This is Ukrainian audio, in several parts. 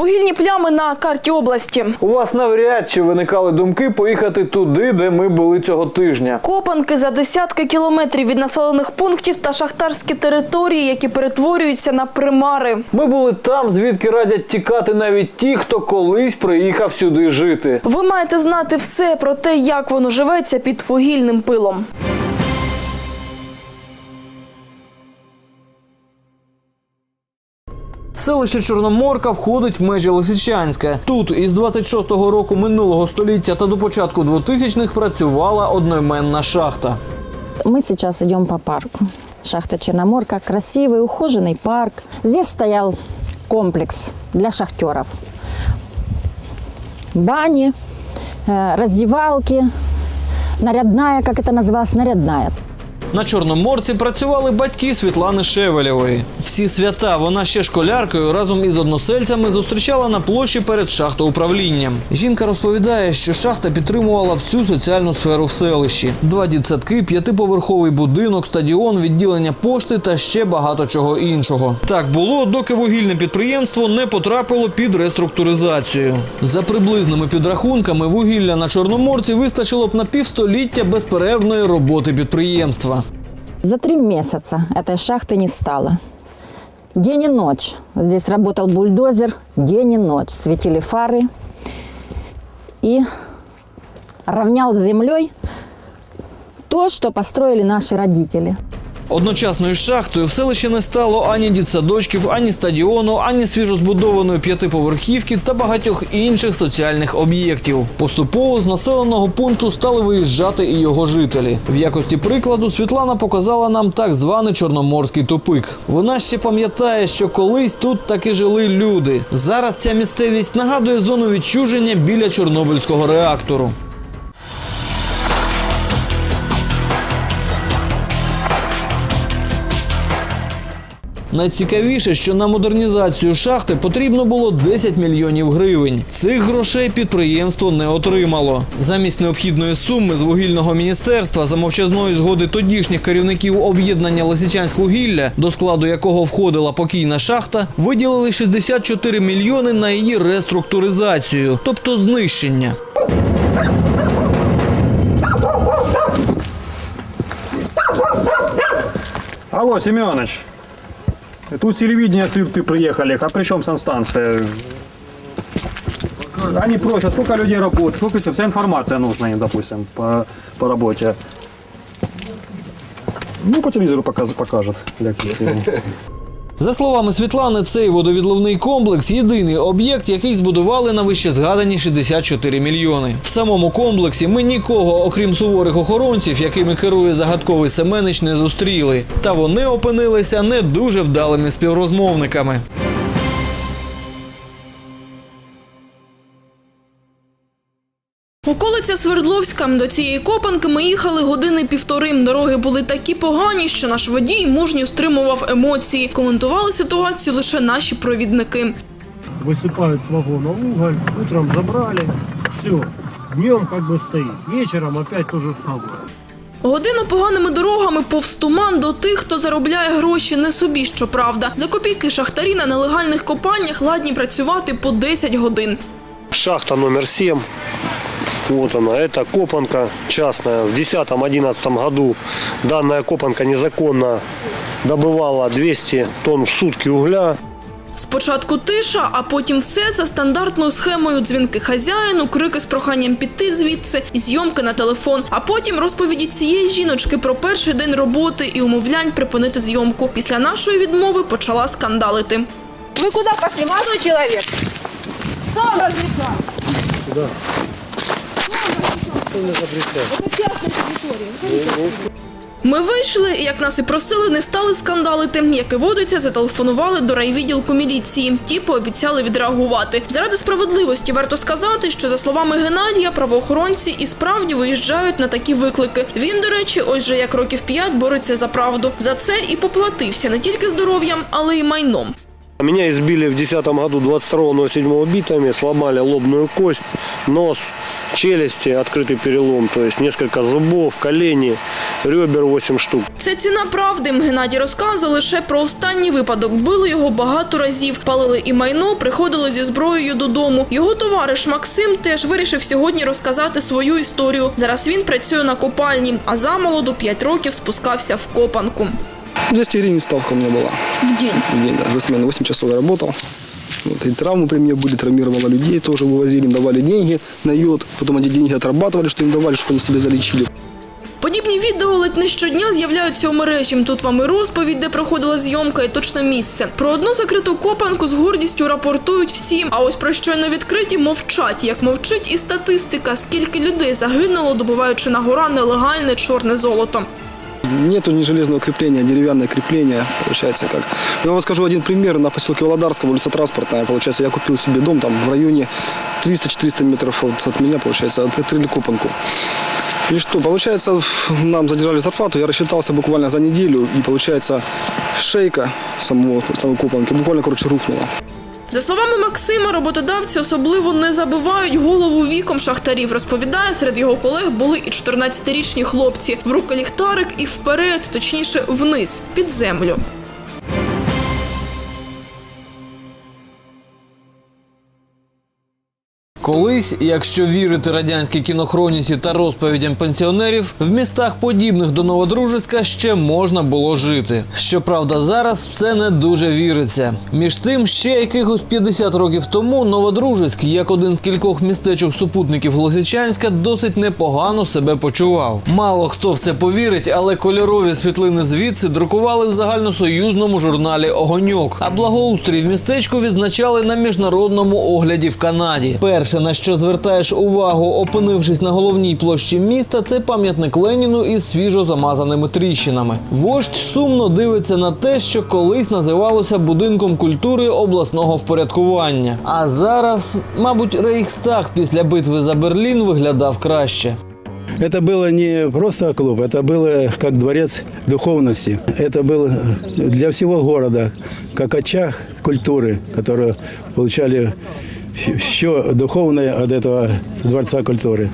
Вугільні плями на карті області. У вас навряд чи виникали думки поїхати туди, де ми були цього тижня. Копанки за десятки кілометрів від населених пунктів та шахтарські території, які перетворюються на примари. Ми були там, звідки радять тікати навіть ті, хто колись приїхав сюди жити. Ви маєте знати все про те, як воно живеться під вугільним пилом. Селище Чорноморка входить в межі Лисичанська. Тут із 26-го року минулого століття та до початку 2000-х працювала одноіменна шахта. Мы сейчас идем по парку. Шахта Черноморка. Красивый, ухоженный парк. Здесь стоял комплекс для шахтеров. Бани, э, раздевалки, нарядная, как это называлось, нарядная. На Чорноморці працювали батьки Світлани Шевелєвої. Всі свята вона ще школяркою разом із односельцями зустрічала на площі перед шахтоуправлінням. Жінка розповідає, що шахта підтримувала всю соціальну сферу в селищі: два дітсадки, п'ятиповерховий будинок, стадіон, відділення пошти та ще багато чого іншого. Так було, доки вугільне підприємство не потрапило під реструктуризацію. За приблизними підрахунками, вугілля на Чорноморці вистачило б на півстоліття безперервної роботи підприємства. За три месяца этой шахты не стало. День и ночь. Здесь работал бульдозер, день и ночь. Светили фары. И равнял с землей то, что построили наши родители. Одночасно із шахтою в селищі не стало ані дітсадочків, ані стадіону, ані свіжозбудованої п'ятиповерхівки та багатьох інших соціальних об'єктів. Поступово з населеного пункту стали виїжджати і його жителі. В якості прикладу Світлана показала нам так званий чорноморський тупик. Вона ще пам'ятає, що колись тут таки жили люди. Зараз ця місцевість нагадує зону відчуження біля Чорнобильського реактору. Найцікавіше, що на модернізацію шахти потрібно було 10 мільйонів гривень. Цих грошей підприємство не отримало. Замість необхідної суми з вугільного міністерства за мовчазної згоди тодішніх керівників об'єднання Лисичанськвугілля, до складу якого входила покійна шахта, виділили 64 мільйони на її реструктуризацію, тобто знищення. Алло, Семенович. Тут телевидение цирты приехали. А при чем санстанция? Они просят, сколько людей работает, сколько вся информация нужна им, допустим, по, по работе. Ну, по телевизору показ, покажет. лекции. За словами Світлани, цей водовідловний комплекс єдиний об'єкт, який збудували на вищезгадані 64 мільйони. В самому комплексі ми нікого, окрім суворих охоронців, якими керує загадковий Семенич, не зустріли. Та вони опинилися не дуже вдалими співрозмовниками. Околиця Свердловська. До цієї копанки ми їхали години півтори. Дороги були такі погані, що наш водій мужньо стримував емоції. Коментували ситуацію лише наші провідники. высыпают с вагона уголь, утром забрали, все, днем как бы стоит, вечером опять то же самое. Годину поганими дорогами повз туман до тих, хто заробляє гроші не собі, щоправда. За копійки шахтарі на нелегальних копаннях ладні працювати по 10 годин. Шахта номер 7. Вот она, это копанка частная. В 2010-2011 году данная копанка незаконно добывала 200 тонн в сутки угля. Спочатку тиша, а потім все за стандартною схемою дзвінки хазяїну, крики з проханням піти звідси, і зйомки на телефон. А потім розповіді цієї жіночки про перший день роботи і умовлянь припинити зйомку. Після нашої відмови почала скандалити. Вы куда пошли, молодой человек? Кто вам Разрешал? Ми вийшли, і, як нас і просили, не стали скандалити. Як і водиться, зателефонували до райвідділку міліції. Ті пообіцяли відреагувати. Заради справедливості варто сказати, що за словами Геннадія, правоохоронці і справді виїжджають на такі виклики. Він, до речі, ось же як років п'ять бореться за правду. За це і поплатився не тільки здоров'ям, але й майном. Меня избили в 2010 году 22.07 битами, сломали лобную кость, нос, челюсти, открытый перелом, то есть несколько зубов, колени, ребер 8 штук. Це ціна правди. Геннадій розказує лише про останній випадок. Били його багато разів, палили і майно, приходили зі зброєю додому. Його товариш Максим теж вирішив сьогодні розказати свою історію. Зараз він працює на копальні, а замолоду 5 років спускався в копанку. 200 гривен ставка у меня была. В день. В день, да. За смену 8 часов я работал. Вот, и травмы при мне были, травмировало людей, тоже вывозили, им давали деньги на йод. Потом эти деньги отрабатывали, что им давали, чтобы они себе залечили. Подібні відео ледь не щодня з'являються у мережі. Тут вам і розповідь, де проходила зйомка, і точне місце. Про одну закриту копанку з гордістю рапортують всі. А ось про щойно відкриті мовчать. Як мовчить і статистика, скільки людей загинуло, добуваючи на гора нелегальне чорне золото. Нету ни железного крепления, деревянное крепление, получается как. Я вам скажу один пример. На поселке Володарском, улица Транспортная, получается, я купил себе дом там в районе 300-400 метров от, от меня, получается, открыли копанку. И что, получается, нам задержали зарплату, я рассчитался буквально за неделю, и получается, шейка самого, самой копанки буквально, короче, рухнула. За словами Максима, роботодавці особливо не забивають голову віком шахтарів. Розповідає, серед його колег були і 14-річні хлопці. В руки ліхтарик і вперед, точніше вниз, під землю. Колись, якщо вірити радянській кінохроніці та розповідям пенсіонерів, в містах подібних до Новодружицька ще можна було жити. Щоправда, зараз все не дуже віриться. Між тим, ще якихось 50 років тому Новодружицьк, як один з кількох містечок супутників Лосичанська, досить непогано себе почував. Мало хто в це повірить, але кольорові світлини звідси друкували в загальносоюзному журналі Огоньок. А благоустрій в містечку відзначали на міжнародному огляді в Канаді. Перше, на що звертаєш увагу, опинившись на головній площі міста, це пам'ятник Леніну із свіжо замазаними тріщинами. Вождь сумно дивиться на те, що колись називалося будинком культури обласного впорядкування. А зараз, мабуть, Рейхстаг після битви за Берлін виглядав краще. Это было не просто клуб, это было как дворец духовности. Это было для всего города, как очаг культуры, которую получали все духовное от этого дворца культуры.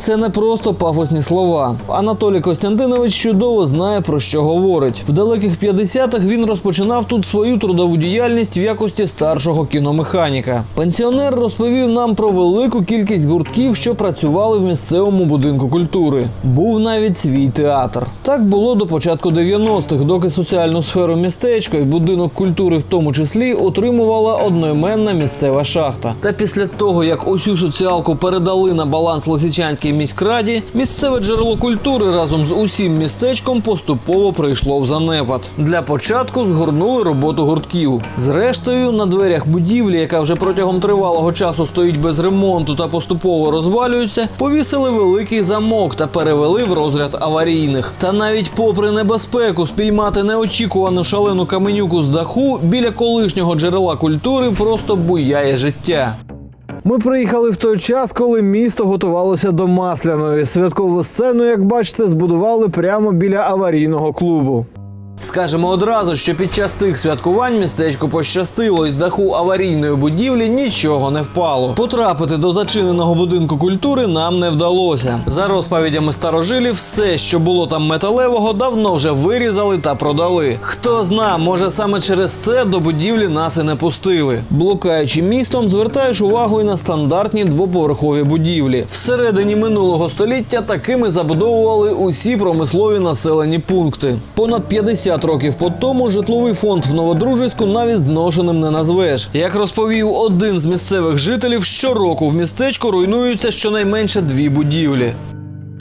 Це не просто пафосні слова. Анатолій Костянтинович чудово знає про що говорить. В далеких 50-х він розпочинав тут свою трудову діяльність в якості старшого кіномеханіка. Пенсіонер розповів нам про велику кількість гуртків, що працювали в місцевому будинку культури. Був навіть свій театр. Так було до початку 90-х, доки соціальну сферу містечка і будинок культури, в тому числі, отримувала одноіменна місцева шахта. Та після того, як усю соціалку передали на баланс Лисичанській міськраді, місцеве джерело культури разом з усім містечком поступово прийшло в занепад. Для початку згорнули роботу гуртків. Зрештою, на дверях будівлі, яка вже протягом тривалого часу стоїть без ремонту та поступово розвалюється, повісили великий замок та перевели в розряд аварійних. Та навіть попри небезпеку спіймати неочікувану шалену каменюку з даху біля колишнього джерела культури просто буяє життя. Ми приїхали в той час, коли місто готувалося до масляної. Святкову сцену, як бачите, збудували прямо біля аварійного клубу. Скажемо одразу, що під час тих святкувань містечку пощастило, і з даху аварійної будівлі нічого не впало. Потрапити до зачиненого будинку культури нам не вдалося. За розповідями старожилів, все, що було там металевого, давно вже вирізали та продали. Хто зна, може саме через це до будівлі нас і не пустили. Блукаючи містом, звертаєш увагу і на стандартні двоповерхові будівлі. Всередині минулого століття такими забудовували усі промислові населені пункти. Понад 50 років по тому житловий фонд в Новодружицьку навіть зношеним не назвеш. Як розповів один з місцевих жителів, щороку в містечку руйнуються щонайменше дві будівлі.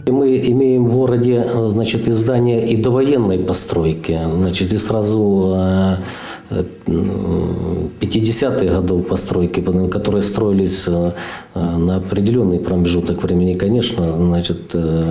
Мы имеем в городе э, значит, и здания и довоенной постройки, значит, и сразу э, э, м, 50-х годов постройки, потому- которые строились э, э, на определенный промежуток времени, конечно, значит, э,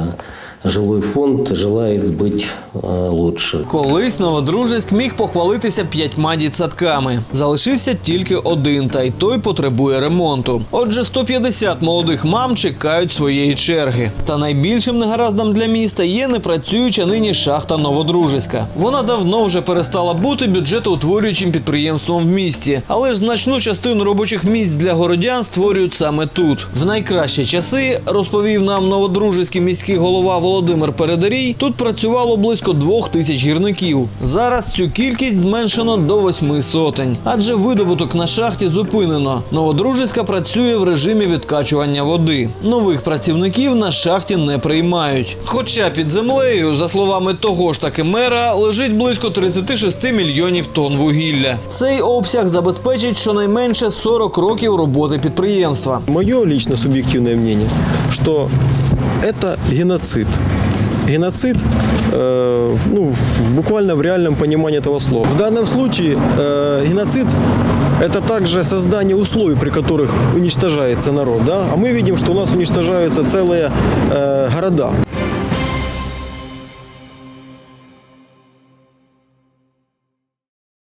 жилой фонд желает быть э, лучше. Колись Новодружеськ міг похвалитися п'ятьма дітсадками. Залишився тільки один, та й той потребує ремонту. Отже, 150 молодих мам чекають своєї черги. Та найбільшим негараздом для міста є непрацююча нині шахта Новодружеська. Вона давно вже перестала бути бюджетоутворюючим підприємством в місті, але ж значну частину робочих місць для городян створюють саме тут. В найкращі часи, розповів нам новодружеський міський голова Володимир Передарій, тут працювало близько двох тисяч гірників. Зараз цю кількість зменшено до восьми сотень, адже видобуток на шахті зупинено. Новодружеська працює в режимі відкачування води. Нових працівників на шахті не приймають. Хоча під землею, за словами того ж таки мера, лежить близько 36 мільйонів тонн вугілля. Цей обсяг забезпечить щонайменше 40 років роботи підприємства. Мое лично субъективное мнение, что это геноцид. Геноцид, э, ну, буквально в реальном понимании этого слова. В данном случае э, геноцид – это также создание условий, при которых уничтожается народ. Да? А мы видим, что у нас уничтожаются целые э, города.